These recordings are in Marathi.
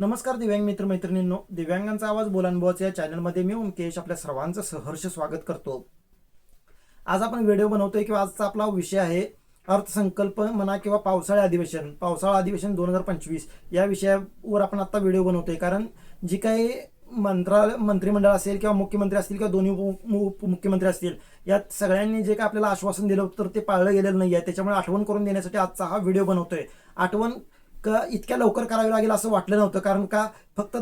नमस्कार दिव्यांग मित्र मैत्रिणींनो दिव्यांगांचा आवाज बोलानुभवाच्या या चॅनलमध्ये मी ओमकेश आपल्या सर्वांचं सहर्ष स्वागत करतो. आज आपण व्हिडिओ बनवतोय किंवा आजचा आपला विषय आहे अर्थसंकल्प म्हणा किंवा पावसाळी अधिवेशन. पावसाळा अधिवेशन दोन हजार पंचवीस या विषयावर आपण आता व्हिडिओ बनवतोय. कारण जी काही मंत्रालय मंत्रिमंडळ असेल किंवा मुख्यमंत्री असतील किंवा दोन्ही उप- उपमुख्यमंत्री असतील यात सगळ्यांनी जे काय आपल्याला आश्वासन दिलं तर ते पाळलं गेलेलं नाही आहे त्याच्यामुळे आठवण करून देण्यासाठी आजचा हा व्हिडिओ बनवतोय. आठवण का इतक्या लवकर करावी लागेल असं वाटलं नव्हतं. कारण का फक्त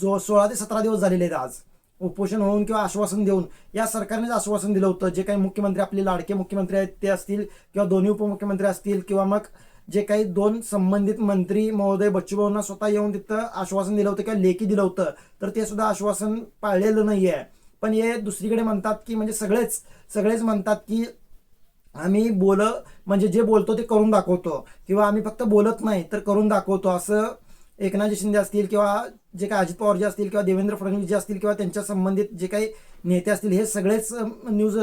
जो सोळा ते सतरा दिवस झालेले आहेत आज. उपोषण होऊन किंवा आश्वासन देऊन या सरकारनेच आश्वासन दिलं होतं. जे काही मुख्यमंत्री आपले लाडके मुख्यमंत्री आहेत ते असतील किंवा दोन्ही उपमुख्यमंत्री असतील किंवा मग जे काही दोन संबंधित मंत्री महोदय बच्चूभाऊंना स्वतः येऊन तिथं आश्वासन दिलं होतं किंवा लेखी दिलं होतं तर ते सुद्धा आश्वासन पाळलेलं नाही आहे पण हे दुसरीकडे म्हणतात की म्हणजे सगळेच सगळेच म्हणतात की आम्ही बोल म्हणजे जे बोलतो ते करून दाखवतो. किंवा आम्ही फक्त बोलत नाही तर करून दाखवतो. असं एकनाथजी शिंदे असतील किंवा जे काही अजित पवार जे असतील किंवा देवेंद्र फडणवीस जे असतील किंवा त्यांच्या संबंधित जे काही नेते असतील हे सगळेच न्यूज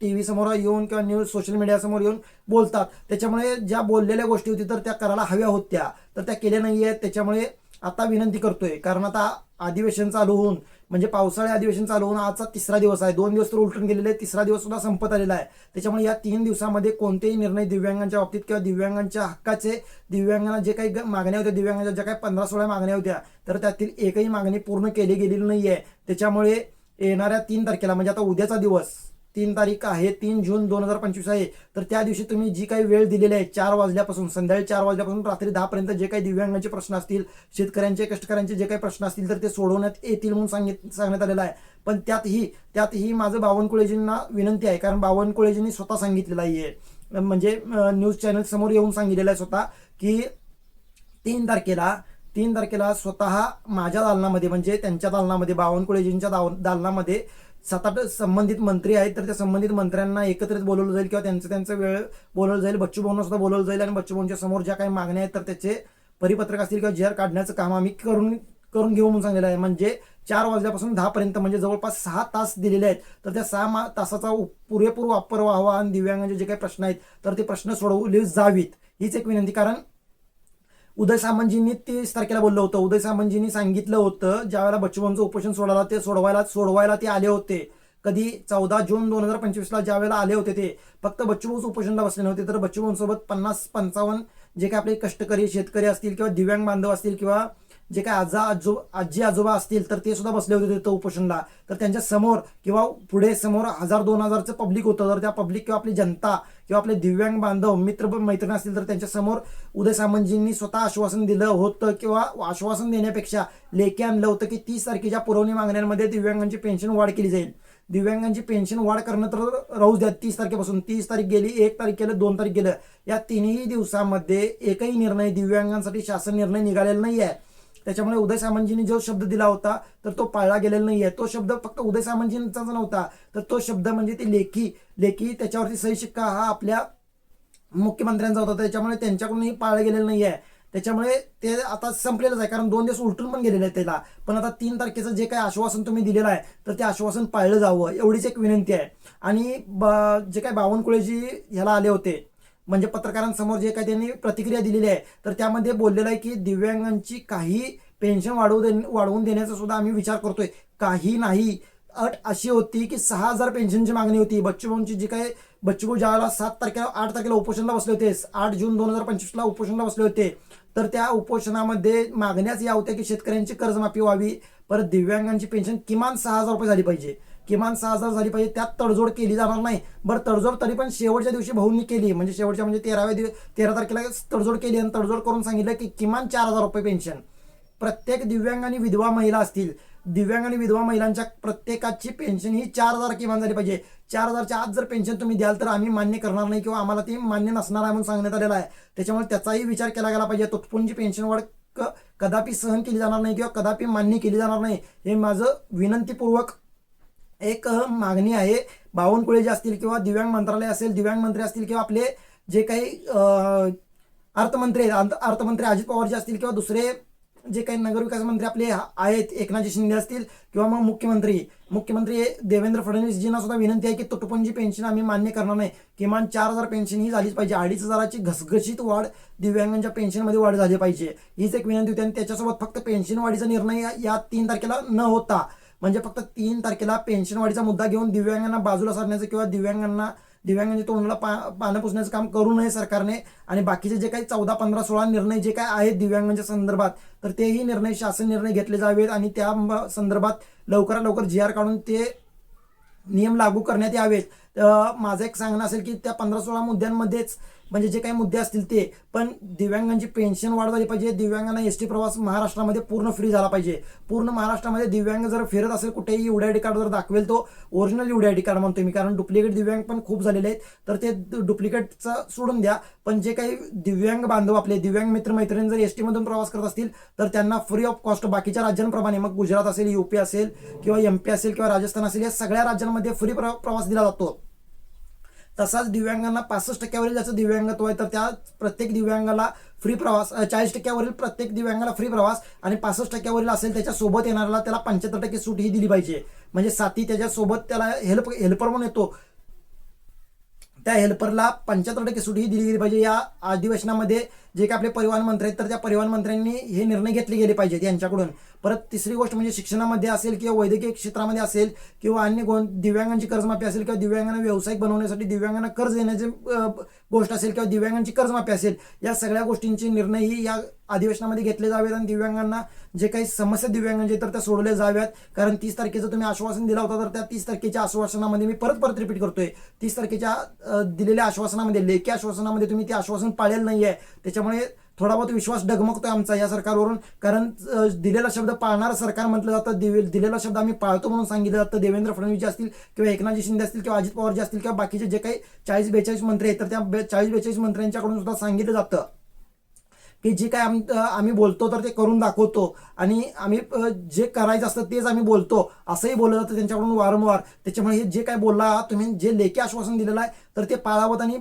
टी व्ही समोर येऊन किंवा न्यूज सोशल मीडियासमोर येऊन बोलतात. त्याच्यामुळे ज्या बोललेल्या गोष्टी होती तर त्या करायला हव्या होत्या. तर त्या केल्या नाही आहेत त्याच्यामुळे आता विनंती करतोय कारण आता अधिवेशन चालू होऊन म्हणजे पावसाळी अधिवेशन चालू होऊन आजचा तिसरा दिवस आहे. दोन दिवस तर उलटून गेलेले तिसरा दिवस सुद्धा संपत आलेला आहे. त्याच्यामुळे या तीन दिवसामध्ये कोणतेही निर्णय दिव्यांगांच्या बाबतीत किंवा दिव्यांगांच्या हक्काचे दिव्यांगांना जे काही मागण्या होत्या दिव्यांगांच्या ज्या काही पंधरा सोळा मागण्या होत्या तर त्यातील एकही मागणी पूर्ण केली गेलेली नाही आहे त्याच्यामुळे येणाऱ्या तीन तारखेला म्हणजे आता उद्याचा दिवस तीन तारीख आहे तीन जून दोन हजार पंचवीस आहे. तर त्या दिवशी तुम्ही जी काही वेळ दिलेली आहे चार वाजल्यापासून संध्याकाळी चार वाजल्यापासून रात्री दहापर्यंत जे काही दिव्यांगांचे प्रश्न असतील शेतकऱ्यांचे कष्टकऱ्यांचे जे काही प्रश्न असतील तर ते सोडवण्यात येतील म्हणून सांगित सांगण्यात आलेलं आहे. पण त्यातही त्यातही माझं बावनकुळेजींना विनंती आहे कारण बावनकुळेजींनी स्वतः सांगितलेलं आहे म्हणजे न्यूज चॅनल समोर येऊन सांगितलेलं आहे स्वतः की तीन तारखेला तीन तारखेला स्वतः माझ्या दालनामध्ये म्हणजे त्यांच्या दालनामध्ये बावनकुळेजींच्या दाव दालनामध्ये सात आठ संबंधित मंत्री आहेत तर त्या संबंधित मंत्र्यांना एकत्रित बोलवलं जाईल किंवा त्यांचं त्यांचं वेळ बोलवलं जाईल. बच्चूभाऊंना सुद्धा बोलवलं जाईल आणि बच्चूभाऊंच्या समोर ज्या काही मागण्या आहेत तर त्याचे परिपत्रक असतील किंवा जी काढण्याचं काम आम्ही करून करून घेऊ म्हणून सांगितलं आहे. म्हणजे चार वाजल्यापासून दहापर्यंत म्हणजे जवळपास सहा तास दिलेले आहेत. तर त्या सहा मा तासाचा पुरेपूर वापर व्हावा आणि दिव्यांगांचे जे काही प्रश्न आहेत तर ते प्रश्न सोडवले जावीत. हीच एक विनंती कारण उदय सामंतजींनी तीस तारखेला बोललं होतं. उदय सामंतजींनी सांगितलं होतं ज्यावेळेला बच्चूभाऊंचं उपोषण सोडायला ते सोडवायला सोडवायला ते आले होते. कधी चौदा जून दोन हजार पंचवीसला ज्यावेळेला आले होते ते फक्त बच्चूभाऊच उपोषणला बसले नव्हते. तर बच्चूभाऊंसोबत पन्नास पंचावन्न जे काही आपले कष्टकरी शेतकरी असतील किंवा दिव्यांग बांधव असतील किंवा जे काही आजा आजो आजी आजोबा असतील तर ते सुद्धा बसले होते तिथं उपोषणला. तर त्यांच्यासमोर किंवा पुढे समोर हजार दोन हजारचं पब्लिक होतं. तर त्या पब्लिक किंवा आपली जनता किंवा आपले दिव्यांग बांधव मित्र मैत्रीण असतील तर त्यांच्यासमोर उदय सामंतजींनी स्वतः आश्वासन दिलं होतं किंवा आश्वासन देण्यापेक्षा लेखी आणलं होतं की तीस तारखेच्या पुरवणी मागण्यांमध्ये दिव्यांगांची पेन्शन वाढ केली जाईल. दिव्यांगांची पेन्शन वाढ करणं तर राहू द्या. तीस तारखेपासून तीस तारीख गेली एक तारीख गेलं दोन तारीख गेलं. या तिन्ही दिवसामध्ये एकही निर्णय दिव्यांगांसाठी शासन निर्णय निघालेला नाही आहे त्याच्यामुळे उदय सामंतजींनी जो शब्द दिला होता तर तो पाळला गेलेला नाहीये. तो शब्द फक्त उदय सामंतजींचा नव्हता. तर तो शब्द म्हणजे ती लेखी लेखी त्याच्यावरती सही शिक्का हा आपल्या मुख्यमंत्र्यांचा होता. त्याच्यामुळे त्यांच्याकडूनही पाळला गेलेलं नाही आहे त्याच्यामुळे ते आता संपलेलंच आहे. कारण दोन दिवस उलटून पण गेलेले आहेत त्याला. पण आता तीन तारखेचं जे काही आश्वासन तुम्ही दिलेलं आहे तर ते आश्वासन पाळलं जावं. एवढीच एक विनंती आहे. आणि ब- जे काही बावनकुळेजी ह्याला आले होते म्हणजे पत्रकारांसमोर जे काही त्यांनी प्रतिक्रिया दिलेली आहे तर त्यामध्ये बोललेलं आहे की दिव्यांगांची काही पेन्शन वाढवू दे वाढवून देण्याचा सुद्धा आम्ही विचार करतोय. काही नाही. अट अशी होती की सहा हजार पेन्शनची मागणी होती. बच्चूभाऊंची जी काही बच्चूभाऊ ज्यावेळेला सात तारखेला आठ तारखेला उपोषणला बसले होते आठ जून दोन हजार पंचवीसला उपोषणला बसले होते तर त्या उपोषणामध्ये मागण्याच या होत्या की शेतकऱ्यांची कर्जमाफी व्हावी. परत दिव्यांगांची पेन्शन किमान सहा हजार रुपये झाली पाहिजे. किमान सहा हजार झाली पाहिजे त्यात तडजोड केली जाणार नाही. बरं तडजोड तरी पण शेवटच्या दिवशी भाऊंनी केली. म्हणजे शेवटच्या म्हणजे तेराव्या दिवस तेरा तारखेला तडजोड केली आणि तडजोड करून सांगितलं की किमान चार हजार रुपये पेन्शन प्रत्येक दिव्यांग आणि विधवा महिला असतील दिव्यांग आणि विधवा महिलांच्या प्रत्येकाची पेन्शन ही चार हजार किमान झाली पाहिजे. चार हजारच्या आत जर पेन्शन तुम्ही द्याल तर आम्ही मान्य करणार नाही किंवा आम्हाला ती मान्य नसणार आहे म्हणून सांगण्यात आलेलं आहे. त्याच्यामुळे त्याचाही विचार केला गेला पाहिजे. तुटपुंजी पेन्शन वाढ क- कदापि सहन केली जाणार नाही किंवा कदापि मान्य केली जाणार नाही हे माझं विनंतीपूर्वक एक मागणी आहे. बावनकुळे जे असतील किंवा दिव्यांग मंत्रालय असेल दिव्यांग मंत्री असतील किंवा आपले जे काही अर्थमंत्री आहेत अर्थमंत्री अजित पवार जे असतील किंवा दुसरे जे काही नगरविकास मंत्री आपले हा- आहेत एकनाथजी शिंदे असतील किंवा मग मुख्यमंत्री. मुख्यमंत्री देवेंद्र फडणवीसजींना सुद्धा विनंती आहे की तुटपुंजी पेन्शन आम्ही मान्य करणार नाही. किमान चार हजार पेन्शन ही झालीच पाहिजे. अडीच हजाराची घसघशीत वाढ दिव्यांगांच्या पेन्शनमध्ये वाढ झाली पाहिजे. हीच एक विनंती होती आणि त्याच्यासोबत फक्त पेन्शन वाढीचा निर्णय या तीन तारखेला न होता म्हणजे फक्त तीन तारखेला पेन्शन वाढीचा मुद्दा घेऊन दिव्यांगांना बाजूला सारण्याचं किंवा दिव्यांगांना दिव्यांगांच्या तोंडाला पा पानं पुसण्याचं काम करू नये सरकारने. आणि बाकीचे जे काही चौदा पंधरा सोळा निर्णय जे काय आहेत दिव्यांगांच्या संदर्भात तर तेही निर्णय शासन निर्णय घेतले जावेत आणि त्या संदर्भात लवकरात लवकर जी आर काढून ते नियम लागू करण्यात यावेत. माझं एक सांगणं असेल की त्या पंधरा सोळा मुद्द्यांमध्येच म्हणजे जे काही मुद्दे असतील ते. पण दिव्यांगांची पेन्शन वाढ झाली पाहिजे. दिव्यांगांना एस टी प्रवास महाराष्ट्रामध्ये पूर्ण फ्री झाला पाहिजे. पूर्ण महाराष्ट्रामध्ये दिव्यांग जर फिरत असेल कुठेही युडी आय डी कार्ड जर दाखवेल तो original U D I D card म्हणतो मी. कारण डुप्लिकेट दिव्यांग पण खूप झालेले आहेत. तर ते डुप्लिकेटचं सोडून द्या. पण जे काही दिव्यांग बांधव आपले दिव्यांग मित्रमैत्रिणी जर एस टीमधून प्रवास करत असतील तर त्यांना फ्री ऑफ कॉस्ट बाकीच्या राज्यांप्रमाणे मग गुजरात असेल युपी असेल किंवा एम पी असेल किंवा राजस्थान असेल या सगळ्या राज्यांमध्ये फ्री प्रवास दिला जातो. तसाच दिव्यांगांना पासष्ट टक्क्यावरील ज्याचं दिव्यांगत्व आहे तर त्या प्रत्येक दिव्यांगाला फ्री प्रवास चाळीस टक्क्यावरील प्रत्येक दिव्यांगाला फ्री प्रवास आणि पासष्ट टक्क्यावरील असेल त्याच्यासोबत येणाऱ्याला त्याला पंच्याहत्तर टक्के सूट ही दिली पाहिजे. म्हणजे साथी त्याच्यासोबत त्याला हेल्प हेल्पर म्हणून येतो. त्या हेल्परला पंच्याहत्तर टक्के सूट ही दिली गेली पाहिजे. या अधिवेशनामध्ये जे काही आपले परिवहन मंत्री आहेत तर त्या परिवहन मंत्र्यांनी हे निर्णय घेतले गेले पाहिजेत यांच्याकडून. परत तिसरी गोष्ट म्हणजे शिक्षणामध्ये असेल किंवा वैद्यकीय क्षेत्रामध्ये असेल किंवा अन्य दिव्यांगांची कर्जमाफी असेल किंवा दिव्यांगांना व्यावसायिक बनवण्यासाठी दिव्यांगांना कर्ज देण्याची गोष्ट असेल किंवा दिव्यांगांची कर्जमाफी असेल या सगळ्या गोष्टींचे निर्णयही या अधिवेशनामध्ये घेतले जावेत आणि दिव्यांगांना जे काही समस्या दिव्यांगांचे तर त्या सोडवल्या जाव्यात. कारण तीस तारखेचं तुम्ही आश्वासन दिला होता तर त्या तीस तारखेच्या आश्वासनामध्ये मी परत परत रिपीट करतोय. तीस तारखेच्या दिलेल्या आश्वासनामध्ये लेखी आश्वासनामध्ये तुम्ही ते आश्वासन पाळलेलं नाही आहे त्याच्यामुळे थोडा बहुत विश्वास डगमगतोय आमचा या सरकारवरून. कारण दिलेला शब्द पाळणारं सरकार म्हटलं जातं दिवे- दिलेला शब्द आम्ही पाळतो म्हणून सांगितलं जातं. देवेंद्र फडणवीस जे असतील किंवा एकनाथजी शिंदे असतील किंवा अजित पवार जे असतील किंवा बाकीचे जे काही चाळीस बेचाळीस मंत्री आहेत तर त्या बे- चाळीस बेचाळीस मंत्र्यांच्याकडून सुद्धा सांगितलं जातं. की जे काय आम आम्ही बोलतो तर ते करून दाखवतो. आणि आम्ही जे करायचं असतं तेच आम्ही बोलतो. असंही बोललं जातं त्यांच्याकडून वारंवार. त्याच्यामुळे हे जे काय बोलला तुम्ही जे लेखी आश्वासन दिलेलं आहे तर ते पाळावत आणि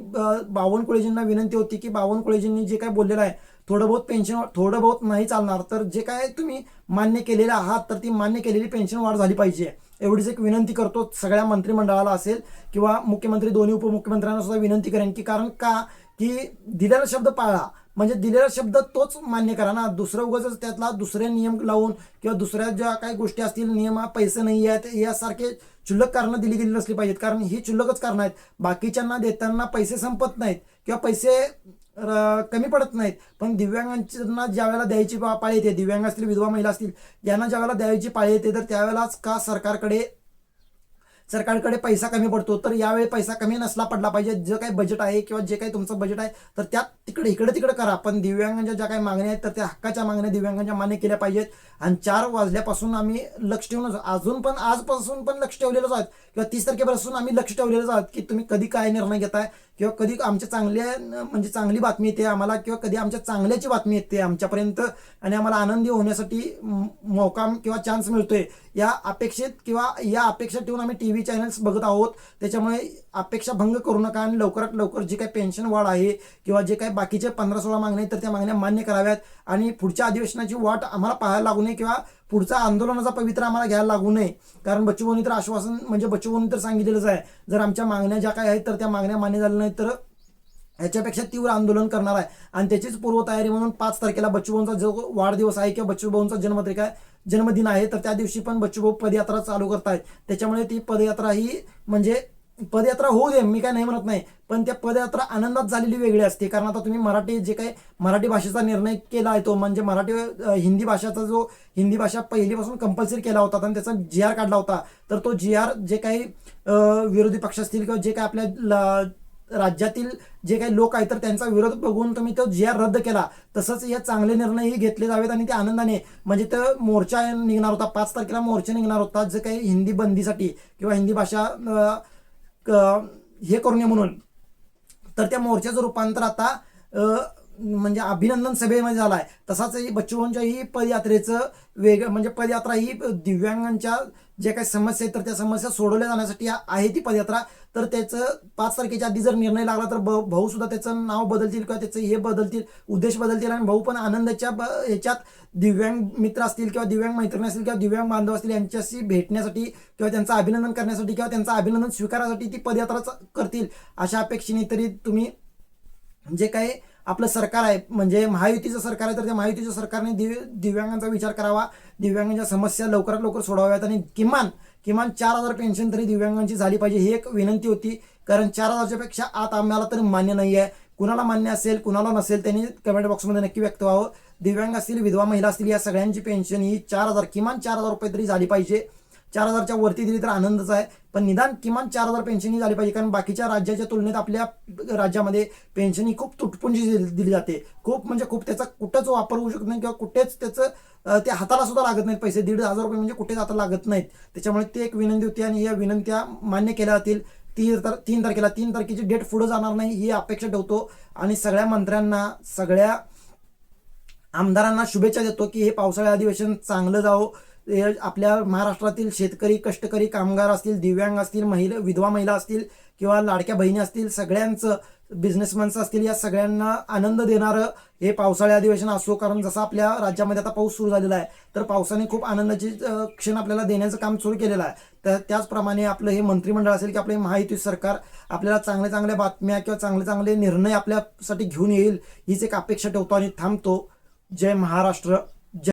बावनकुळेजींना विनंती होती की बावनकुळेजींनी जे काय बोललेलं आहे थोडं बहुत पेन्शन थोडं बहुत नाही चालणार तर जे काय तुम्ही मान्य केलेले आहात तर ती मान्य केलेली पेन्शन वाढ झाली पाहिजे. एवढीच एक विनंती करतो सगळ्या मंत्रिमंडळाला असेल किंवा मुख्यमंत्री दोन्ही उपमुख्यमंत्र्यांना सुद्धा विनंती करेन की कारण का की दिलेला शब्द पाळा. म्हणजे दिलेला शब्द तोच मान्य करा ना. दुसरं उगाच त्यातला दुसरे नियम लावून किंवा दुसऱ्या ज्या काही गोष्टी असतील नियम पैसे नाही आहेत यासारखे क्षुल्लक कारणं दिली गेली नसली पाहिजेत. कारण ही क्षुल्लकच कारणं आहेत. बाकीच्यांना देताना पैसे संपत नाहीत किंवा पैसे र- कमी पडत नाहीत. पण दिव्यांगांना ज्या वेळेला द्यायची पा- पाळी येते दिव्यांग असतील विधवा महिला असतील यांना ज्या वेळेला द्यायची पाळी येते तर त्यावेळेलाच का सरकारकडे सरकारकडे पैसा कमी पडतो तर यावेळी पैसा कमी नसला पडला पाहिजे. जे काही बजेट आहे किंवा जे काही तुमचं बजेट आहे तर त्यात तिकडे इकडे तिकडे करा. पण दिव्यांगांच्या ज्या काही मागण्या आहेत तर त्या हक्काच्या मागण्या दिव्यांगांच्या मान्य केल्या पाहिजेत. आणि चार वाजल्यापासून आम्ही लक्ष ठेवूनच अजून पण आजपासून पण लक्ष ठेवलेलंच आहोत. किंवा तीस तारखेपासून आम्ही लक्ष ठेवलेलंच आहोत की तुम्ही कधी काय निर्णय घेताय? किंवा कधी आमच्या चांगल्या म्हणजे चांगली बातमी येते आम्हाला? किंवा कधी आमच्या चांगल्याची बातमी येते आमच्यापर्यंत? आणि आम्हाला आनंदी होण्यासाठी मौका किंवा चान्स मिळतोय. या अपेक्षेत किंवा या अपेक्षा ठेवून आम्ही टी व्ही चॅनल्स बघत आहोत. त्याच्यामुळे अपेक्षा भंग करू नका आणि लवकरात लवकर जी काही पेन्शन वाढ आहे किंवा जे काही बाकीचे पंधरा सोळा मागण्या आहेत तर त्या मागण्या मान्य कराव्यात. आणि पुढच्या अधिवेशनाची वाट आम्हाला पाहायला लागू नये किंवा पुढचा आंदोलनाचा पवित्र आम्हाला घ्यायला लागू नये. कारण बच्चूभाऊनी तर आश्वासन म्हणजे बच्चूभाऊनी तर सांगितलेलंच आहे. जर आमच्या मागण्या ज्या काही आहेत तर त्या मागण्या मान्य झाल्या नाहीत तर ह्याच्यापेक्षा तीव्र आंदोलन करणार आहे. आणि त्याचीच पूर्वतयारी म्हणून पाच तारखेला बच्चूभाऊंचा जो वाढदिवस आहे किंवा बच्चूभाऊंचा जन्मतारीख आहे जन्मदिन आहे तर त्या दिवशी पण बच्चूभाऊ पदयात्रा चालू करतायत. त्याच्यामुळे ती पदयात्रा ही म्हणजे पदयात्रा होऊ दे मी काय नाही म्हणत नाही पण त्या पदयात्रा आनंदात झालेली वेगळी असते. कारण आता तुम्ही मराठी जे काही मराठी भाषेचा निर्णय केला आहे तो म्हणजे मराठी हिंदी भाषेचा जो हिंदी भाषा पहिलीपासून कंपल्सरी केला होता आणि त्याचा जी आर काढला होता तर तो जी आर जे काही विरोधी पक्ष असतील किंवा जे काही आपल्या ल- राज्यातील जे काही लोक आहेत तर त्यांचा विरोध बघून तुम्ही तो जे आर रद्द केला तसंच हे चांगले निर्णयही घेतले जावेत आणि ते आनंदाने म्हणजे तर मोर्चा निघणार होता पाच तारखेला मोर्चा निघणार होता जे काही हिंदी बंदीसाठी किंवा हिंदी भाषा क- हे करू नये म्हणून. तर त्या मोर्चाचं रूपांतर आता म्हणजे अभिनंदन सभेमध्ये झाला आहे तसाच ही बच्चूभाऊंच्या ही पदयात्रेचं वेग म्हणजे पदयात्रा ही दिव्यांगांच्या जे काही समस्या आहेत तर त्या समस्या सोडवल्या जाण्यासाठी आहे ती पदयात्रा. तर त्याचं पाच तारखेच्या आधी जर निर्णय लागला तर ब- भाऊ सुद्धा त्याचं नाव बदलतील किंवा त्याचं हे बदलतील उद्देश बदलतील आणि भाऊ पण आनंदाच्या ब- ह्याच्यात दिव्यांग मित्र असतील किंवा दिव्यांग मैत्रिणी असतील किंवा दिव्यांग बांधव असतील यांच्याशी भेटण्यासाठी किंवा त्यांचं अभिनंदन करण्यासाठी किंवा त्यांचं अभिनंदन स्वीकारासाठी ती पदयात्रा करतील. अशा अपेक्षेने तरी तुम्ही जे काही आपलं सरकार आहे. म्हणजे महायुतीचं सरकार आहे तर त्या महायुतीच्या सरकारने दिव्य दिव्यांगांचा विचार करावा. दिव्यांगांच्या समस्या लवकरात लवकर सोडवाव्यात. आणि किमान किमान चार हजार पेन्शन तरी दिव्यांगांची झाली पाहिजे ही एक विनंती होती. कारण चार हजारच्या पेक्षा आत आम्हाला तर मान्य नाही आहे कुणाला मान्य असेल कुणाला नसेल त्यांनी कमेंट बॉक्समध्ये नक्की व्यक्त व्हावं. दिव्यांग असतील विधवा महिला असतील या सगळ्यांची पेन्शन ही चार हजार किमान चार हजार रुपये तरी झाली पाहिजे. चार हजारच्या वरती दिली तर आनंदच आहे. पण निदान किमान चार हजार पेन्शन ही झाली पाहिजे. कारण बाकीच्या राज्याच्या तुलनेत आपल्या राज्यामध्ये पेन्शन ही खूप तुटपुंजी दिली दिली जाते. खूप म्हणजे खूप त्याचा कुठंच वापर होऊ शकत नाही किंवा कुठेच त्याचं ते हाताला सुद्धा लागत नाहीत पैसे. दीड हजार रुपये म्हणजे कुठेच आता लागत नाहीत. त्याच्यामुळे ती एक विनंती होती आणि या विनंत्या मान्य केल्या जातील. तीन तार तीन तारखेला तीन तारखेची डेट पुढे जाणार नाही ही अपेक्षा ठेवतो. आणि सगळ्या मंत्र्यांना सगळ्या आमदारांना शुभेच्छा देतो की हे पावसाळी अधिवेशन चांगलं जावं. आपल्या महाराष्ट्रातील शेतकरी कष्टकरी कामगार असतील दिव्यांग असतील महिला विधवा महिला असतील किंवा लाडक्या बहिणी असतील सगळ्यांचं बिझनेसमॅन्स असतील या सगळ्यांना आनंद देणारं हे पावसाळी अधिवेशन असो. कारण जसं आपल्या राज्यामध्ये आता पाऊस सुरू झालेला आहे तर पावसाने खूप आनंदाची क्षण आपल्याला देण्याचं काम सुरू केलेलं आहे. तर त्याचप्रमाणे आपलं हे मंत्रिमंडळ असेल की आपले महायुती सरकार आपल्याला चांगल्या चांगल्या बातम्या किंवा चांगले चांगले निर्णय आपल्यासाठी घेऊन येईल हीच एक अपेक्षा ठेवतो आणि थांबतो. जय महाराष्ट्र.